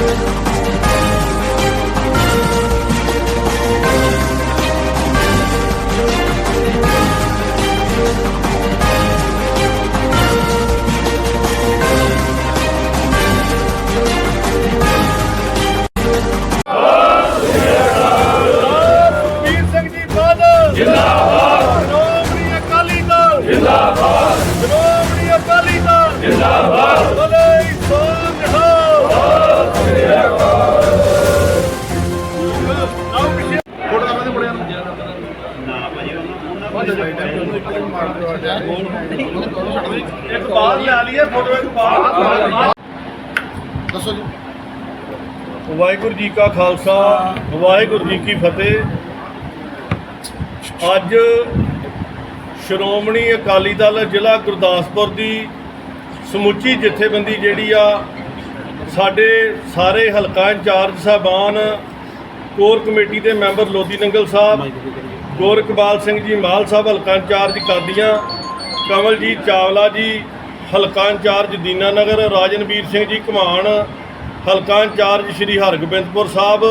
ਵੀਰ ਇੱਕ ਬਾਹਰ ਲੈ ਲਈਏ ਫੋਟੋ ਇੱਕ ਬਾਹਰ ਦੱਸੋ ਜੀ। ਵਾਹਿਗੁਰੂ ਜੀ ਕਾ ਖਾਲਸਾ ਵਾਹਿਗੁਰੂ ਜੀ ਕੀ ਫਤਿਹ। ਅੱਜ ਸ਼੍ਰੋਮਣੀ ਅਕਾਲੀ ਦਲ ਜ਼ਿਲ੍ਹਾ ਗੁਰਦਾਸਪੁਰ ਦੀ ਸਮੁੱਚੀ ਜਥੇਬੰਦੀ ਜਿਹੜੀ ਆ ਸਾਡੇ ਸਾਰੇ ਹਲਕਾ ਇੰਚਾਰਜ ਸਾਹਿਬਾਨ ਕੋਰ ਕਮੇਟੀ ਦੇ ਮੈਂਬਰ ਲੋਦੀ ਨੰਗਲ ਸਾਹਿਬ ਗੋਰਖਪਾਲ ਸਿੰਘ ਜੀ ਮਾਲ ਸਾਹਿਬ ਹਲਕਾ ਇੰਚਾਰਜ ਕਾਦੀਆਂ ਕਮਲਜੀਤ ਚਾਵਲਾ ਜੀ, ਹਲਕਾ ਇੰਚਾਰਜ ਦੀਨਾਨਗਰ, ਰਾਜਨਵੀਰ ਸਿੰਘ ਜੀ ਘਮਾਣ, ਹਲਕਾ ਇੰਚਾਰਜ ਸ਼੍ਰੀ ਹਰਗੋਬਿੰਦਪੁਰ ਸਾਹਿਬ,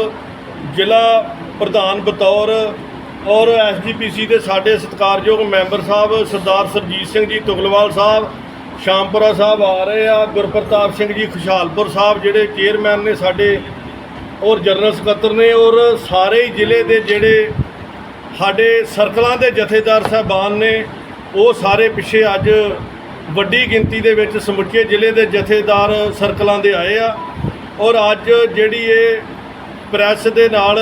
ਜ਼ਿਲ੍ਹਾ ਪ੍ਰਧਾਨ ਬਤੌਰ ਔਰ ਐਸਜੀਪੀਸੀ ਦੇ ਸਾਡੇ ਸਤਿਕਾਰਯੋਗ ਮੈਂਬਰ ਸਾਹਿਬ, ਸਰਦਾਰ ਸਰਜੀਤ ਸਿੰਘ ਜੀ ਤੁਗਲਵਾਲ ਸਾਹਿਬ, ਸ਼ਾਮਪੁਰਾ ਸਾਹਿਬ ਆ ਰਹੇ ਆ, ਗੁਰਪ੍ਰਤਾਪ ਸਿੰਘ ਜੀ ਖੁਸ਼ਹਾਲਪੁਰ ਸਾਹਿਬ, ਜਿਹੜੇ ਚੇਅਰਮੈਨ ਨੇ ਸਾਡੇ ਔਰ ਜਨਰਲ ਸਕੱਤਰ ਨੇ ਔਰ ਸਾਰੇ ਹੀ ਜ਼ਿਲ੍ਹੇ ਦੇ ਜਿਹੜੇ ਸਾਡੇ ਸਰਕਲਾਂ ਦੇ ਜਥੇਦਾਰ ਸਾਹਿਬਾਨ ਨੇ ਉਹ ਸਾਰੇ ਪਿੱਛੇ ਅੱਜ ਵੱਡੀ ਗਿਣਤੀ ਦੇ ਵਿੱਚ ਸਮੁੱਚੇ ਜ਼ਿਲ੍ਹੇ ਦੇ ਜਥੇਦਾਰ ਸਰਕਲਾਂ ਦੇ ਆਏ ਆ ਔਰ ਅੱਜ ਜਿਹੜੀ ਇਹ ਪ੍ਰੈਸ ਦੇ ਨਾਲ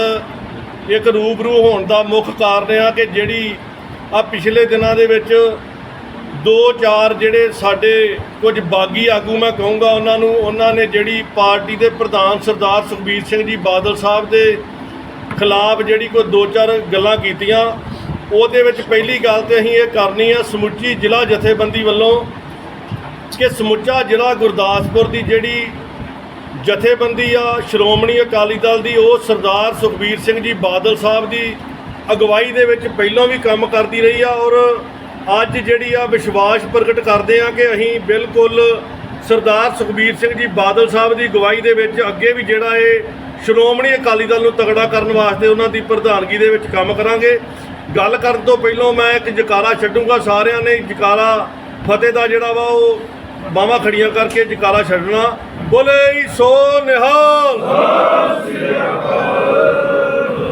ਇੱਕ ਰੂਬਰੂ ਹੋਣ ਦਾ ਮੁੱਖ ਕਾਰਨ ਆ ਕਿ ਜਿਹੜੀ ਆ ਪਿਛਲੇ ਦਿਨਾਂ ਦੇ ਵਿੱਚ ਦੋ ਚਾਰ ਜਿਹੜੇ ਸਾਡੇ ਕੁਝ ਬਾਗੀ ਆਗੂ ਮੈਂ ਕਹੂੰਗਾ ਉਹਨਾਂ ਨੂੰ, ਉਹਨਾਂ ਨੇ ਜਿਹੜੀ ਪਾਰਟੀ ਦੇ ਪ੍ਰਧਾਨ ਸਰਦਾਰ ਸੁਖਬੀਰ ਸਿੰਘ ਜੀ ਬਾਦਲ ਸਾਹਿਬ ਦੇ ਖਿਲਾਫ ਜਿਹੜੀ ਕੋਈ ਦੋ ਚਾਰ ਗੱਲਾਂ ਕੀਤੀਆਂ ਉਹਦੇ ਵਿੱਚ ਪਹਿਲੀ ਗੱਲ ਤੇ ਅਸੀਂ ਇਹ ਕਰਨੀ ਆ, ਸਮੁੱਚੀ ਜ਼ਿਲ੍ਹਾ ਜਥੇਬੰਦੀ ਵੱਲੋਂ ਕਿ ਸਮੁੱਚਾ ਜ਼ਿਲ੍ਹਾ ਗੁਰਦਾਸਪੁਰ ਦੀ ਜਿਹੜੀ ਜਥੇਬੰਦੀ ਆ, ਸ਼੍ਰੋਮਣੀ ਅਕਾਲੀ ਦਲ ਦੀ, ਉਹ ਸਰਦਾਰ ਸੁਖਬੀਰ ਸਿੰਘ ਜੀ ਬਾਦਲ ਸਾਹਿਬ ਦੀ ਅਗਵਾਈ ਦੇ ਵਿੱਚ ਪਹਿਲਾਂ ਵੀ ਕੰਮ ਕਰਦੀ ਰਹੀ ਆ ਔਰ ਅੱਜ ਜਿਹੜੀ ਆ ਵਿਸ਼ਵਾਸ ਪ੍ਰਗਟ ਕਰਦੇ ਆ ਕਿ ਅਸੀਂ ਬਿਲਕੁਲ ਸਰਦਾਰ ਸੁਖਬੀਰ ਸਿੰਘ ਜੀ ਬਾਦਲ ਸਾਹਿਬ ਦੀ ਅਗਵਾਈ ਦੇ ਵਿੱਚ ਅੱਗੇ ਵੀ ਜਿਹੜਾ ਇਹ ਸ਼੍ਰੋਮਣੀ ਅਕਾਲੀ ਦਲ ਨੂੰ ਤਗੜਾ ਕਰਨ ਵਾਸਤੇ ਉਹਨਾਂ ਦੀ ਪ੍ਰਧਾਨਗੀ ਦੇ ਵਿੱਚ ਕੰਮ ਕਰਾਂਗੇ। ਗੱਲ ਕਰਨ ਤੋਂ ਪਹਿਲਾਂ ਮੈਂ ਇੱਕ ਜਕਾਰਾ ਛੱਡੂੰਗਾ ਸਾਰਿਆਂ ਨੇ, ਜਕਾਰਾ ਫਤਿਹ ਦਾ ਜਿਹੜਾ ਵਾ ਉਹ ਬਾਹਾਂ ਖੜੀਆਂ ਕਰਕੇ ਜਕਾਰਾ ਛੱਡਣਾ। ਬੋਲੇ ਸੋ ਨਿਹਾਲ।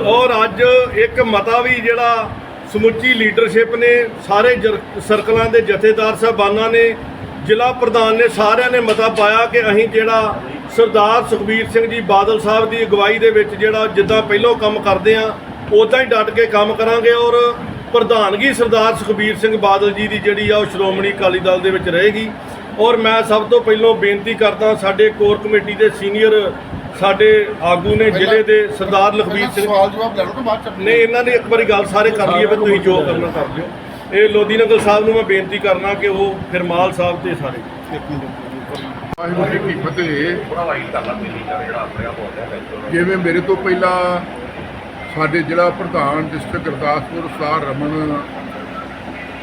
ਔਰ ਅੱਜ ਇੱਕ ਮਤਾ ਵੀ ਜਿਹੜਾ ਸਮੁੱਚੀ ਲੀਡਰਸ਼ਿਪ ਨੇ, ਸਾਰੇ ਜਰ- ਸਰਕਲਾਂ ਦੇ ਜਥੇਦਾਰ ਸਾਹਿਬਾਨਾਂ ਨੇ, ਜ਼ਿਲ੍ਹਾ ਪ੍ਰਧਾਨ ਨੇ ਸਾਰਿਆਂ ਨੇ ਮਤਾ ਪਾਇਆ ਕਿ ਅਸੀਂ ਜਿਹੜਾ ਸਰਦਾਰ ਸੁਖਬੀਰ ਸਿੰਘ ਜੀ ਬਾਦਲ ਸਾਹਿਬ ਦੀ ਅਗਵਾਈ ਦੇ ਵਿੱਚ ਜਿਹੜਾ ਜਿੱਦਾਂ ਪਹਿਲਾਂ ਕੰਮ ਕਰਦੇ ਆ ਉਦਾਂ ਹੀ ਡਟ ਕੇ ਕੰਮ ਕਰਾਂਗੇ ਔਰ ਪ੍ਰਧਾਨਗੀ ਸਰਦਾਰ ਸੁਖਬੀਰ ਸਿੰਘ ਬਾਦਲ ਜੀ ਦੀ ਜਿਹੜੀ ਆ ਉਹ ਸ਼੍ਰੋਮਣੀ ਅਕਾਲੀ ਦਲ ਦੇ ਵਿੱਚ ਰਹੇਗੀ। ਔਰ ਮੈਂ ਸਭ ਤੋਂ ਪਹਿਲਾਂ ਬੇਨਤੀ ਕਰਦਾ ਸਾਡੇ ਕੋਰ ਕਮੇਟੀ ਦੇ ਸੀਨੀਅਰ ਸਾਡੇ ਆਗੂ ਨੇ ਜ਼ਿਲ੍ਹੇ ਦੇ ਸਰਦਾਰ ਲਖਬੀਰ ਸਿੰਘ। ਸਵਾਲ ਜਵਾਬ ਲੈ ਲਓ ਤੇ ਬਾਅਦ ਚ ਨੇ ਇਹਨਾਂ ਨੇ ਇੱਕ ਵਾਰੀ ਗੱਲ ਸਾਰੇ ਕਰ ਲਈਏ ਫਿਰ ਤੁਸੀਂ ਜੋ ਕਰਨਾ ਕਰ ਲਿਓ। ਇਹ ਲੋਦੀ ਨਗਰ ਸਾਹਿਬ ਨੂੰ ਮੈਂ ਬੇਨਤੀ ਕਰਨਾ ਕਿ ਉਹ ਫਿਰ ਮਾਲ ਸਾਹਿਬ ਤੇ ਸਾਰੇ। ਵਾਹਿਗੁਰੂ ਜੀ ਕੀ ਫਤਿਹ। ਜਿਵੇਂ ਮੇਰੇ ਤੋਂ ਪਹਿਲਾਂ ਸਾਡੇ ਜ਼ਿਲ੍ਹਾ ਪ੍ਰਧਾਨ ਡਿਸਟ੍ਰਿਕਟ ਗੁਰਦਾਸਪੁਰ ਸਾਰ ਰਮਨ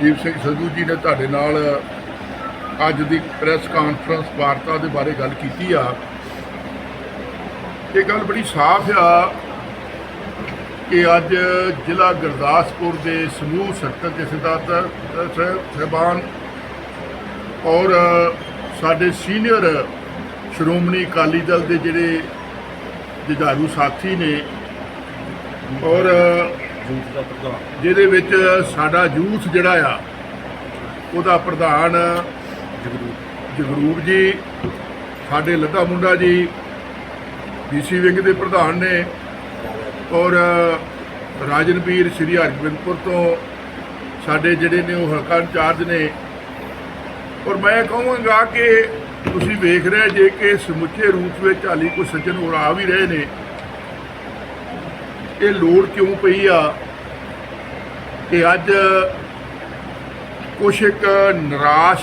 ਦੀਪ ਸਿੰਘ ਸੰਧੂ ਜੀ ਨੇ ਤੁਹਾਡੇ ਨਾਲ ਅੱਜ ਦੀ ਪ੍ਰੈਸ ਕਾਨਫਰੰਸ ਵਾਰਤਾ ਦੇ ਬਾਰੇ ਗੱਲ ਕੀਤੀ ਆ। ਇਹ ਗੱਲ ਬੜੀ ਸਾਫ਼ ਆ ਕਿ ਅੱਜ ਜ਼ਿਲ੍ਹਾ ਗੁਰਦਾਸਪੁਰ ਦੇ ਸਮੂਹ ਸਰਕਲ ਜਥੇਦਾਰ ਸਾਹਿਬਾਨ ਔਰ ਸਾਡੇ ਸੀਨੀਅਰ ਸ਼੍ਰੋਮਣੀ ਅਕਾਲੀ ਦਲ ਦੇ ਜਿਹੜੇ ਜੁਝਾਰੂ ਸਾਥੀ ਨੇ ਔਰ, ਜਿਹਦੇ ਵਿੱਚ ਸਾਡਾ ਯੂਥ ਜਿਹੜਾ ਆ, ਉਹਦਾ ਪ੍ਰਧਾਨ ਜਗਰੂਪ ਜੀ, ਸਾਡੇ ਲੱਡਾ ਮੁੰਡਾ ਜੀ ਡੀਸੀ ਵਿੰਗ ਦੇ ਪ੍ਰਧਾਨ ਨੇ, ਔਰ ਰਾਜਨਵੀਰ ਸ਼੍ਰੀ ਹਰਗੋਬਿੰਦਪੁਰ ਤੋਂ ਸਾਡੇ ਜਿਹੜੇ ਨੇ ਉਹ ਹਲਕਾ ਇੰਚਾਰਜ ਨੇ। ਔਰ ਮੈਂ ਕਹਾਂਗਾ ਕਿ ਤੁਸੀਂ ਵੇਖ ਰਹੇ ਜੇ ਕਿ ਸਮੁੱਚੇ ਰੂਪ ਵਿੱਚ ਹਾਲੀ ਕੋਈ ਸੱਜਣ ਹੋਰ ਆ ਵੀ ਰਹੇ ਨੇ। ਇਹ ਲੋੜ ਕਿਉਂ ਪਈ ਆ ਕਿ ਅੱਜ ਕੁਛ ਇੱਕ ਨਿਰਾਸ਼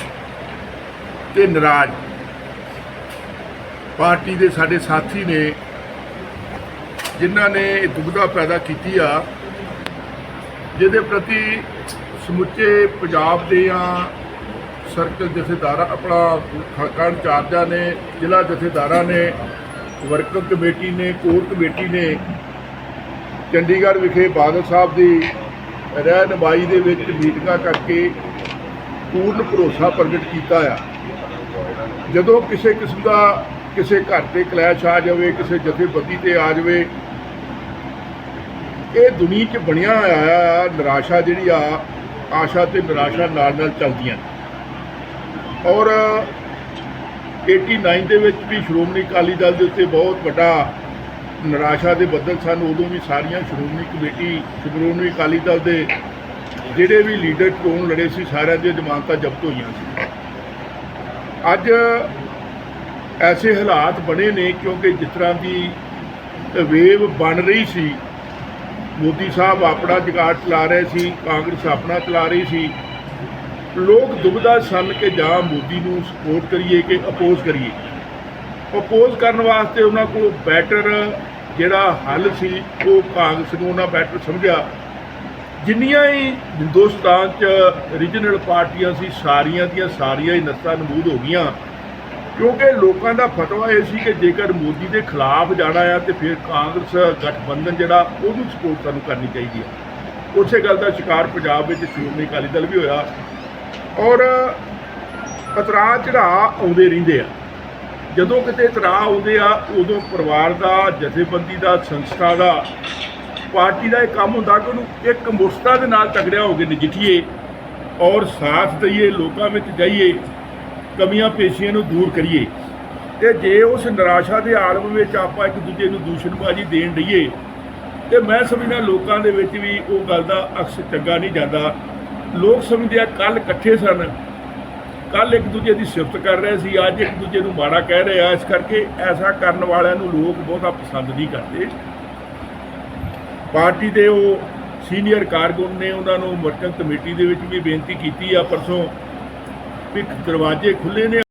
ਤੇ ਨਾਰਾਜ਼ ਪਾਰਟੀ ਦੇ ਸਾਡੇ ਸਾਥੀ ਨੇ, ਜਿਨ੍ਹਾਂ ਨੇ ਇਹ ਦੁਬਿਧਾ ਪੈਦਾ ਕੀਤੀ ਆ, ਜਿਹਦੇ ਪ੍ਰਤੀ ਸਮੁੱਚੇ ਪੰਜਾਬ ਦੇ ਆ, ਸਰਕਲ ਜਥੇਦਾਰਾਂ, ਆਪਣਾ ਹਲਕਾ ਇੰਚਾਰਜਾਂ ਨੇ, ਜ਼ਿਲ੍ਹਾ ਜਥੇਦਾਰਾਂ ਨੇ ਵਰਕਿੰਗ ਕਮੇਟੀ ਨੇ, ਕੋਰ ਕਮੇਟੀ ਨੇ ਚੰਡੀਗੜ੍ਹ ਵਿਖੇ ਬਾਦਲ ਸਾਹਿਬ ਦੀ ਰਹਿਨਮਾਈ ਦੇ ਵਿੱਚ ਮੀਟਿੰਗਾਂ ਕਰਕੇ ਪੂਰਨ ਭਰੋਸਾ ਪ੍ਰਗਟ ਕੀਤਾ ਆ ਜਦੋਂ ਕਿਸੇ ਕਿਸਮ ਦਾ ਕਿਸੇ ਘਰ ਤੇ ਕਲੈਸ਼ ਆ ਜਾਵੇ, ਕਿਸੇ ਜਥੇਬੰਦੀ ਤੇ ਆ ਜਾਵੇ, ਇਹ ਦੁਨੀਆ 'ਚ ਬਣਿਆ ਹੋਇਆ ਨਿਰਾਸ਼ਾ ਜਿਹੜੀ ਆ, ਆਸ਼ਾ ਤੇ ਨਿਰਾਸ਼ਾ ਨਾਲ ਨਾਲ ਚੱਲਦੀਆਂ ਨੇ। ਔਰ 89 ਦੇ ਵਿੱਚ ਵੀ ਸ਼੍ਰੋਮਣੀ ਅਕਾਲੀ ਦਲ ਦੇ ਉੱਤੇ ਬਹੁਤ ਵੱਡਾ ਨਿਰਾਸ਼ਾ ਦੇ ਬੱਦਲ ਸਨ, ਉਦੋਂ ਵੀ ਸਾਰੀਆਂ ਸ਼੍ਰੋਮਣੀ ਕਮੇਟੀ, ਸ਼੍ਰੋਮਣੀ ਅਕਾਲੀ ਦਲ ਦੇ ਜਿਹੜੇ ਵੀ ਲੀਡਰ ਚੋਣ ਲੜੇ ਸੀ, ਸਾਰਿਆਂ ਦੀਆਂ ਜ਼ਮਾਨਤਾਂ ਜ਼ਬਤ ਹੋਈਆਂ ਸੀ। ਅੱਜ ਐਸੇ ਹਾਲਾਤ ਬਣੇ ਨੇ ਕਿਉਂਕਿ ਜਿਸ ਤਰ੍ਹਾਂ ਦੀ ਵੇਵ ਬਣ ਰਹੀ ਸੀ, ਮੋਦੀ ਸਾਹਿਬ ਆਪਣਾ ਜਗਾੜ ਚਲਾ ਰਹੇ ਸੀ, ਕਾਂਗਰਸ ਆਪਣਾ ਚਲਾ ਰਹੀ ਸੀ, ਲੋਕ ਦੁਬਦਾ ਸਨ ਕਿ ਜਾਂ ਮੋਦੀ ਨੂੰ ਸਪੋਰਟ ਕਰੀਏ ਕਿ ਅਪੋਜ਼ ਕਰੀਏ। ਅਪੋਜ਼ ਕਰਨ ਵਾਸਤੇ ਉਹਨਾਂ ਕੋਲ ਬੈਟਰ ਜਿਹੜਾ ਹੱਲ ਸੀ, ਉਹ ਕਾਂਗਰਸ ਨੂੰ ਉਹਨਾਂ ਬੈਟਰ ਸਮਝਿਆ। ਜਿੰਨੀਆਂ ਹੀ ਹਿੰਦੁਸਤਾਨ 'ਚ ਰੀਜਨਲ ਪਾਰਟੀਆਂ ਸੀ, ਸਾਰੀਆਂ ਦੀਆਂ ਸਾਰੀਆਂ ਹੀ ਨਸਤਾਂ ਨਮੂਦ ਹੋ ਗਈਆਂ। ਕਿਉਂਕਿ ਲੋਕਾਂ ਦਾ ਫਤਵਾ ਇਹ ਸੀ ਕਿ ਜੇਕਰ ਮੋਦੀ ਦੇ ਖਿਲਾਫ ਜਾਣਾ ਆ ਤੇ ਫਿਰ ਕਾਂਗਰਸ ਗਠਬੰਧਨ ਜਿਹੜਾ, ਉਹਨੂੰ ਸਪੋਰਟ ਸਾਨੂੰ ਕਰਨੀ ਚਾਹੀਦੀ ਹੈ ਉਸੇ ਗੱਲ ਦਾ ਸ਼ਿਕਾਰ ਪੰਜਾਬ ਵਿੱਚ ਸ਼੍ਰੋਮਣੀ ਅਕਾਲੀ ਦਲ ਵੀ ਹੋਇਆ। ਔਰ ਇਤਰਾਅ ਚੜਾਅ ਆਉਂਦੇ ਰਹਿੰਦੇ ਆ। ਜਦੋਂ ਕਿਤੇ ਇਤਰਾਅ ਆਉਂਦੇ ਆ, ਉਦੋਂ ਪਰਿਵਾਰ ਦਾ, ਜਥੇਬੰਦੀ ਦਾ, ਸੰਸਥਾ ਦਾ, ਪਾਰਟੀ ਦਾ ਇਹ ਕੰਮ ਹੁੰਦਾ ਕਿ ਉਹਨੂੰ ਇੱਕ ਮੁਸਤਾ ਦੇ ਨਾਲ ਤਗੜਿਆ ਹੋ ਕੇ ਨਜਿੱਠੀਏ ਔਰ ਸਾਥ ਦਈਏ, ਲੋਕਾਂ ਵਿੱਚ ਜਾਈਏ, ਕਮੀਆਂ ਪੇਸ਼ੀਆਂ ਨੂੰ ਦੂਰ ਕਰੀਏ। ਤੇ ਜੇ ਉਸ ਨਿਰਾਸ਼ਾ ਦੇ ਆਲਮ ਵਿੱਚ ਆਪਾਂ ਇੱਕ ਦੂਜੇ ਨੂੰ ਦੂਸ਼ਣਬਾਜ਼ੀ ਦੇਣ ਦਈਏ ਤੇ ਮੈਂ ਸਮਝਦਾ ਲੋਕਾਂ ਦੇ ਵਿੱਚ ਵੀ ਉਹ ਗੱਲ ਦਾ ਅਕਸ ਚੰਗਾ ਨਹੀਂ ਜਾਂਦਾ। ਲੋਕ ਸਮਝਦੇ ਆ ਕੱਲ ਇਕੱਠੇ ਸਨ ਕੱਲ ਇੱਕ ਦੂਜੇ ਦੀ ਸਿਫਤ ਕਰ ਰਹੇ ਸੀ, ਅੱਜ ਇੱਕ ਦੂਜੇ ਨੂੰ ਮਾੜਾ ਕਹਿ ਰਹੇ ਆ, ਇਸ ਕਰਕੇ ਐਸਾ ਕਰਨ ਵਾਲਿਆਂ ਨੂੰ ਲੋਕ ਬਹੁਤਾ ਪਸੰਦ ਨਹੀਂ ਕਰਦੇ। ਪਾਰਟੀ ਦੇ ਉਹ ਸੀਨੀਅਰ ਕਾਰਕੁਨ ਨੇ ਉਹਨਾਂ ਨੂੰ ਵਰਕਿੰਗ ਕਮੇਟੀ ਦੇ ਵਿੱਚ ਵੀ ਬੇਨਤੀ ਕੀਤੀ ਆ, ਪਰਸੋਂ ਵੀ ਦਰਵਾਜ਼ੇ ਖੁੱਲੇ ਨੇ।